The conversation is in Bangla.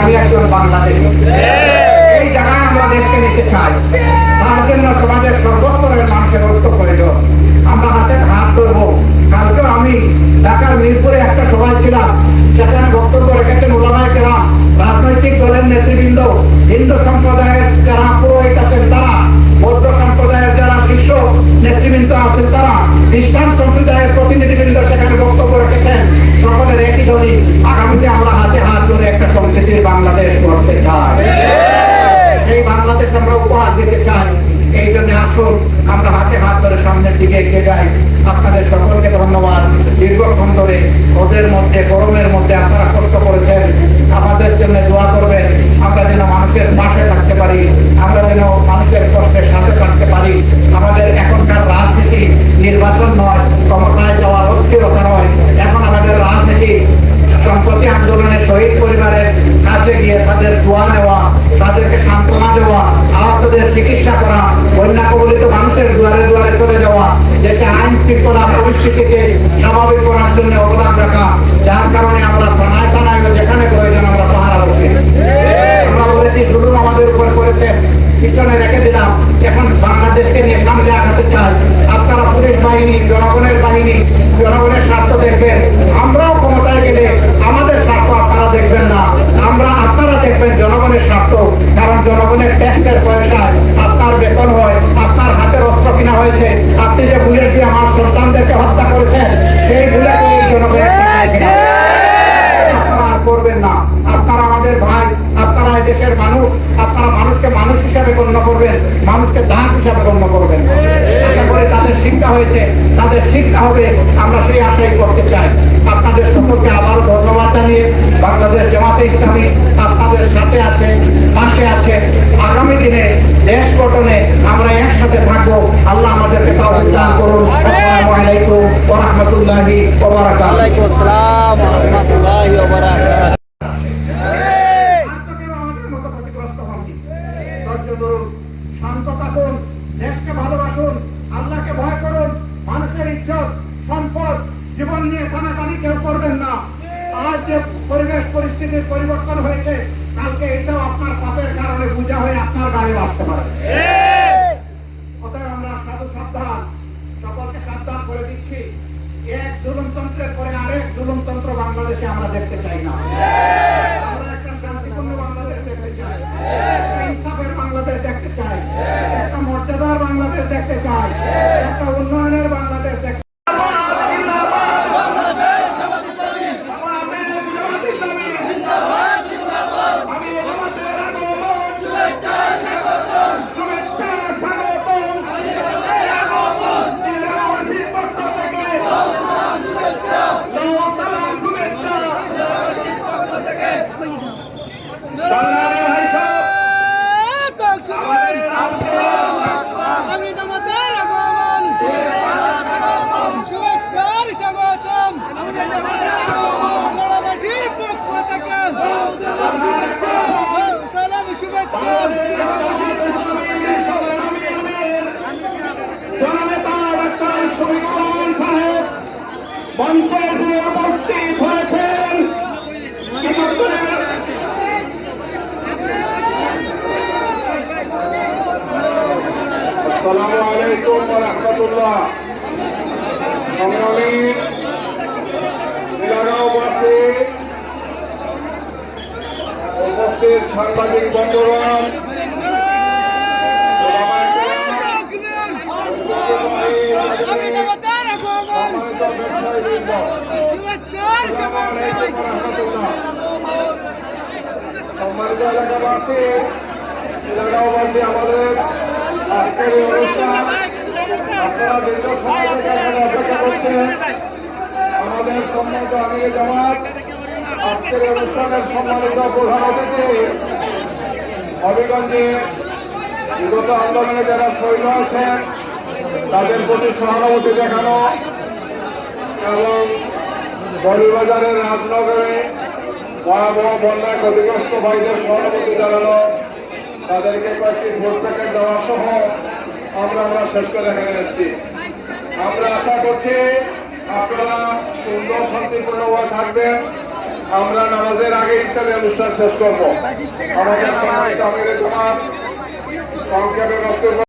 আমি একজন বাংলাদেশি। এই জায়গায় আমরা দেশকে জন্য সমাজের সর্বস্তরের মানুষের ঐক্য প্রয়োজন আমরা হাতে হাত ধরবো। দিতে চাই এই জন্য আসুন, আমরা হাতে হাত ধরে সামনের দিকে এগিয়ে যাই। আপনাদের সকলকে ধন্যবাদ। দীর্ঘক্ষণ ধরে মধ্যে, গরমের মধ্যে আপনারা কষ্ট করেছেন। আমাদের জন্য দোয়া করবেন, আমরা যেন মানুষের পাশে থাকতে পারি, আমরা যেন মানুষের কষ্টের সাথে থাকতে পারি। আমাদের এখনকার রাজনীতি নির্বাচন নয়, ক্ষমতায় যাওয়ার অস্থিরতা নয়। এখন আমাদের রাজনীতি চিকিৎসা করা, বন্যা কবলিত মানুষের দুয়ারে দুয়ারে চলে যাওয়া, দেশে আইন শৃঙ্খলা পরিস্থিতিকে স্বাভাবিক করার জন্য অবদান রাখা, যার কারণে আমরা থানায় থানায় যেখানে প্রয়োজন আমরা পাহারা বসি আমরা বলেছি জুলুম আমাদের উপর করেছেন পিছনে রেখে দিলাম, এখন বাংলাদেশকে নিয়ে সামনে আগাতে চাই। আপনারা পুলিশ বাহিনী, জনগণের বাহিনী, জনগণের স্বার্থ দেখবেন আমরাও ক্ষমতায় গেলে আমাদের স্বার্থ আপনারা দেখবেন না আমরা আপনারা দেখবেন জনগণের স্বার্থ কারণ জনগণের ট্যাক্সের পয়সায় আপনার বেতন হয় আপনার হাতের অস্ত্র কিনা হয়েছে আপনি যে বুলেট দিয়ে আমার সন্তানদেরকে হত্যা করেছেন সেই বুলেট জনগণের আপনারা করবেন না। আপনারা আমাদের ভাই আপনারা দেশের মানুষ আপনারা মানুষকে মানুষ হিসাবে গণ্য করবেন মানুষকে দাস হিসাবে গণ্য করবেন। আশা করি তাদের শিক্ষা হয়েছে তাদের শিক্ষা হবে আমরা সেই আশাই করতে চাই। আপনাদের সকলকে আবার ধন্যবাদ জানিয়ে বাংলাদেশ জামাতে ইসলামী আপনাদের সাথে আছে পাশে আছে। আগামী দিনে দেশ গঠনে আমরা একসাথে থাকব। আল্লাহ আমাদেরকে করুন। রাহমাতুল্লাহি ওয়ালাইকুম আসসালাম রহমতুল্লাহি ধরুন, শান্ত থাকুন দেশকে ভালোবাসুন আল্লাহকে ভয় করুন মানুষের ইজ্জত সম্পদ জীবন নিয়ে টানাটানি কেউ করবেন না আজ যে পরিবেশ পরিস্থিতির পরিবর্তন হয়েছে কালকে এটাও আপনার পাপের কারণে পূজা হয়ে আপনার গায়ে আসতে পারে বাংলাদেশে আমরা দেখতে চাই না। দেখতে চাই। একটা ইনসাফের বাংলাদেশ দেখতে চাই। একটা মর্যাদার বাংলাদেশ দেখতে চাই। একটা উন্নয়নের বাংলাদেশ মঞ্চে উপস্থিত হয়েছেন আসসালামু আলাইকুম ওয়া রাহমাতুল্লাহ। সাংবাদিক বন্ধুগণ এলাকাবাসী এলাকাবাসী আমাদের আজকের এই আপনারা দীর্ঘ সময় অপেক্ষা করছেন আমাদের সম্মানিত আমি জামাত আজকের অনুষ্ঠানের সম্মানিত প্রধান অতিথি হবিগঞ্জে বিগত আন্দোলনে যারা শহীদ হয়েছেন তাদের প্রতি সহানুভূতি দেখানো এবং বড়বাজারের রাজনগরে ভয়াবহ বন্যায় ক্ষতিগ্রস্ত ভাইদের সহানুভূতি জানানো, তাদেরকে কয়েকটি ভোট প্যাকেট দেওয়া সহ আমরা আমরা শেষ করে এখানে এসেছি। আমরা আশা করছি আপনারা সুন্দর শান্তিপূর্ণভাবে থাকবেন। আমরা নামাজের আগে ইসলামী অনুষ্ঠান শেষ করব। আমাদের আমিরের জামাত